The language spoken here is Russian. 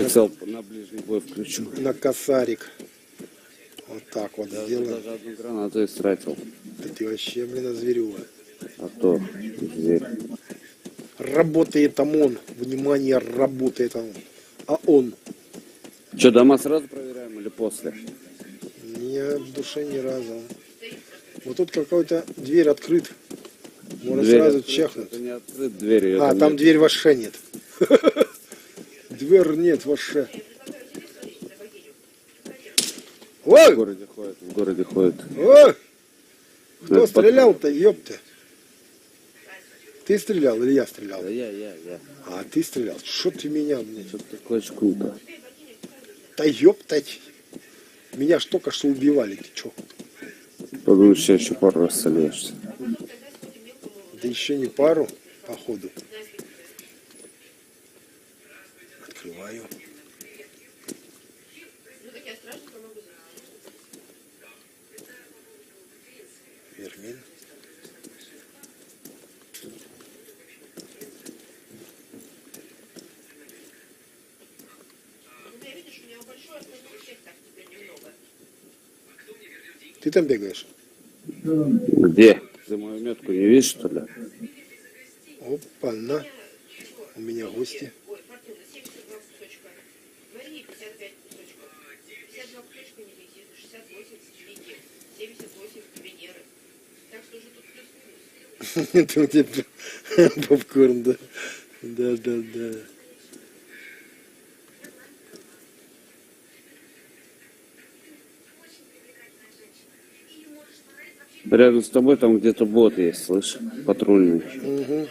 прицел на ближний бой включу. на косарик. Вот так вот Я сделаем. даже одну гранату истратил. Да ты вообще, блин, зверюга. А то зверь. Работает ОМОН. Внимание, работает он. А он. Что, дома сразу проверяем или после? Не в душе ни разу. Вот тут какой-то дверь открыт. Можно Дверь сразу открыта, чахнуть. Это не открыт дверь. А, там нет. дверь вообще нет. Дверь нет вообще. В Ой! городе ходит, в городе ходит. Ой! Кто Это стрелял-то, ёпта? Ты стрелял или я стрелял? Да я, я, я. А, ты стрелял. Что ты меня, блядь? Что такое шкута? Да ёптать. Меня ж только что убивали, ты чё? Подумаешь, сейчас еще пару раз сольешься. Да еще не пару, походу. Открываю. Вермин. Ты там бегаешь? Где? Ты мою метку не видишь, что ли? Опа, на. У меня гости. Ой, Фортуна, 72 кусочка. Марии 55 кусочков. 52 кусочка не летит, 68 Вики, 78 Венеры. Так что же тут плюс-минус. Это у тебя попкорн, да? Да, да, да. Рядом с тобой там где-то бот есть, слышь? Патрульный. Угу.